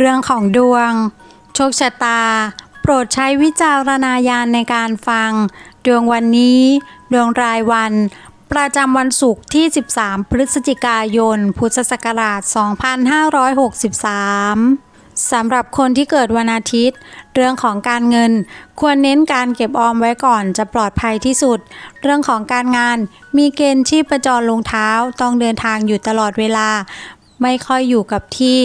เรื่องของดวง โชคชะตา โปรดใช้วิจารณญาณในการฟัง ดวงวันนี้ ดวงรายวัน ประจำวันศุกร์ที่ 13 พฤศจิกายน พุทธศักราช 2563สำหรับคนที่เกิดวันอาทิตย์ เรื่องของการเงิน ควรเน้นการเก็บออมไว้ก่อนจะปลอดภัยที่สุด เรื่องของการงาน มีเกณฑ์ชีพจรลงเท้าต้องเดินทางอยู่ตลอดเวลา ไม่ค่อยอยู่กับที่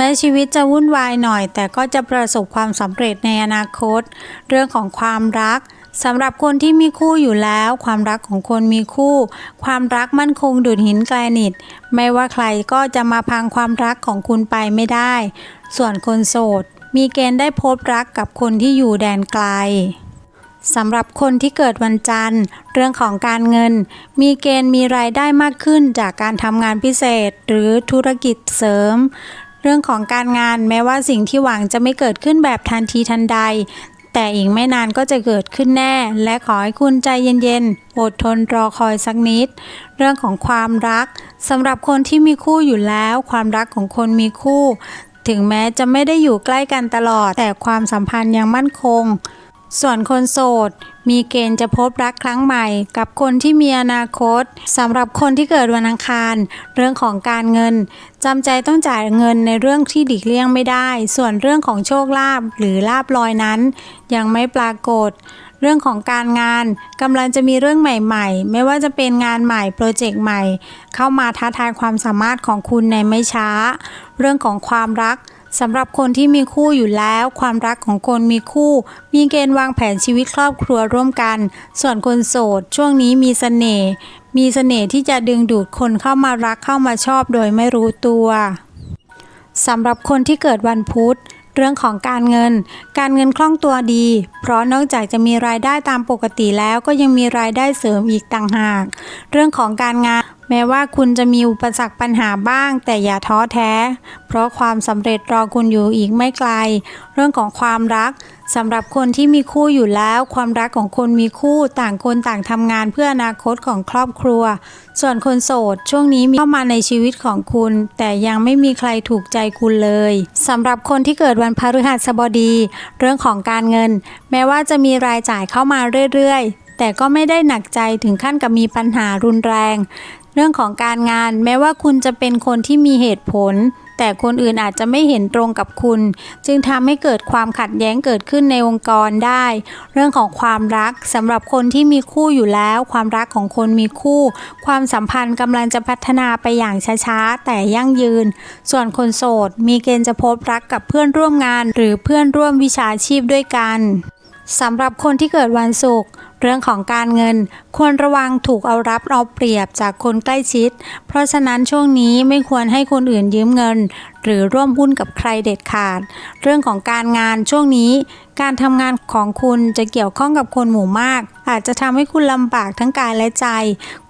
แม้ชีวิตจะวุ่นวายหน่อย แต่ก็จะประสบความสำเร็จในอนาคต เรื่องของความรักสำหรับคนที่มีคู่อยู่แล้ว ความรักของคนมีคู่ ความรักมั่นคงดุดหินแกรนิต ไม่ว่าใครก็จะมาพังความรักของคุณไปไม่ได้ ส่วนคนโสด มีเกณฑ์ได้พบรักกับคนที่อยู่แดนไกลสำหรับคนที่เกิดวันจันทร์ เรื่องของการเงิน มีเกณฑ์มีรายได้มากขึ้นจากการทำงานพิเศษ หรือธุรกิจเสริม รื่องของการงานแม้ว่าสิ่งที่หวังจะไม่เกิดขึ้นแบบทันทีทันใด แต่อีกไม่นานก็จะเกิดขึ้นแน่ และขอให้คุณใจเย็นๆ อดทนรอคอยสักนิด เรื่องของความรักสำหรับคนที่มีคู่อยู่แล้ว ความรักของคนมีคู่ ถึงแม้จะไม่ได้อยู่ใกล้กันตลอด แต่ความสัมพันธ์ยังมั่นคง ส่วนคนโสด มีเกณฑ์จะพบรักครั้งใหม่ กับคนที่มีอนาคตสำหรับคนที่เกิดวันอังคาร เรื่องของการเงินจำใจต้องจ่ายเงินในเรื่องที่ดิกเลี่ยงไม่ได้ ส่วนเรื่องของโชคลาภหรือลาบลอยนั้น ยังไม่ปรากฏ เรื่องของการงานกำลังจะมีเรื่องใหม่ ๆ ไม่ว่าจะเป็นงานใหม่โปรเจกต์ใหม่ เข้ามาท้าทายความสามารถของคุณในไม่ช้า เรื่องของความรัก สำหรับคนที่มีคู่อยู่แล้ว ความรักของคนมีคู่ มีเกณฑ์วางแผนชีวิตครอบครัวร่วมกัน ส่วนคนโสด ช่วงนี้มีเสน่ห์มีเสน่ห์ที่จะดึงดูดคนเข้ามารักเข้ามาชอบโดยไม่รู้ตัวสำหรับคนที่เกิดวันพุธเรื่องของการเงิน การเงินคล่องตัวดี เพราะนอกจากจะมีรายได้ตามปกติแล้วก็ยังมีรายได้เสริมอีกต่างหาก เรื่องของการงาน แม้ว่าคุณจะมีอุปสรรคปัญหาบ้าง แต่อย่าท้อแท้ เพราะความสำเร็จรอคุณอยู่อีกไม่ไกล เรื่องของความรักสำหรับคนที่มีคู่อยู่แล้ว ความรักของคนมีคู่ต่างคนต่างทำงานเพื่ออนาคตของครอบครัว ส่วนคนโสด ช่วงนี้มีเข้ามาในชีวิตของคุณ แต่ยังไม่มีใครถูกใจคุณเลยสำหรับคนที่เกิดวันพฤหัสบดี เรื่องของการเงิน แม้ว่าจะมีรายจ่ายเข้ามาเรื่อยๆ แต่ก็ไม่ได้หนักใจถึงขั้นกับมีปัญหารุนแรง รื่องของการงานแม้ว่าคุณจะเป็นคนที่มีเหตุผล แต่คนอื่นอาจจะไม่เห็นตรงกับคุณ จึงทำให้เกิดความขัดแย้งเกิดขึ้นในองค์กรได้ เรื่องของความรักสำหรับคนที่มีคู่อยู่แล้ว ความรักของคนมีคู่ ความสัมพันธ์กำลังจะพัฒนาไปอย่างช้าๆแต่ยั่งยืน ส่วนคนโสด มีเกณฑ์จะพบรักกับเพื่อนร่วมงาน หรือเพื่อนร่วมวิชาชีพด้วยกันสำหรับคนที่เกิดวันศุกร์ เรื่องของการเงินควรระวังถูกเอารับเอาเปรียบจากคนใกล้ชิด เพราะฉะนั้นช่วงนี้ไม่ควรให้คนอื่นยืมเงิน หรือร่วมหุ้นกับใครเด็ดขาด เรื่องของการงานช่วงนี้ การทำงานของคุณจะเกี่ยวข้องกับคนหมู่มาก อาจจะทำให้คุณลำบากทั้งกายและใจ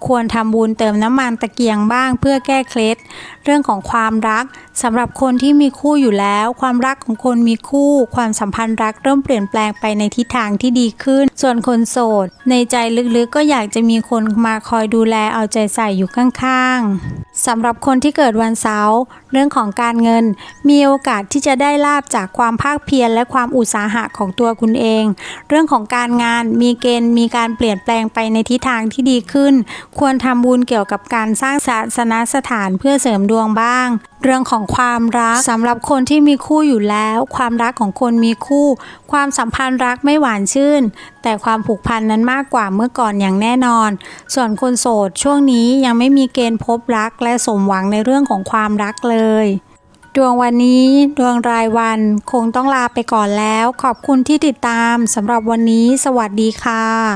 ควรทำบุญเติมน้ำมันตะเกียงบ้างเพื่อแก้เคล็ด เรื่องของความรักสำหรับคนที่มีคู่อยู่แล้ว ความรักของคนมีคู่ ความสัมพันธ์รักเริ่มเปลี่ยนแปลงไปในทิศทางที่ดีขึ้น ส่วนคนโสดในใจลึกๆก็อยากจะมีคนมาคอยดูแลเอาใจใส่อยู่ข้างๆ สำหรับคนที่เกิดวันเสาร์เรื่องของการเงิน มีโอกาสที่จะได้ลาบจากความภาคเพียรและความอุตสาหะของตัวคุณเอง เรื่องของการงานมีเกณฑ์มีการเปลี่ยนแปลงไปในทิศทางที่ดีขึ้น ควรทำบุญเกี่ยวกับการสร้างศาสนสถานเพื่อเสริมดวงบ้าง เรื่องของความรักสำหรับคนที่มีคู่อยู่แล้ว ความรักของคนมีคู่ ความสัมพันธ์รักไม่หวานชื่น แต่ความผูกพันนั้นมากกว่าเมื่อก่อนอย่างแน่นอน ส่วนคนโสดช่วงนี้ยังไม่มีเกณฑ์พบรักและและสมหวังในเรื่องของความรักเลย ดวงวันนี้ดวงรายวันคงต้องลาไปก่อนแล้ว ขอบคุณที่ติดตามสำหรับวันนี้ สวัสดีค่ะ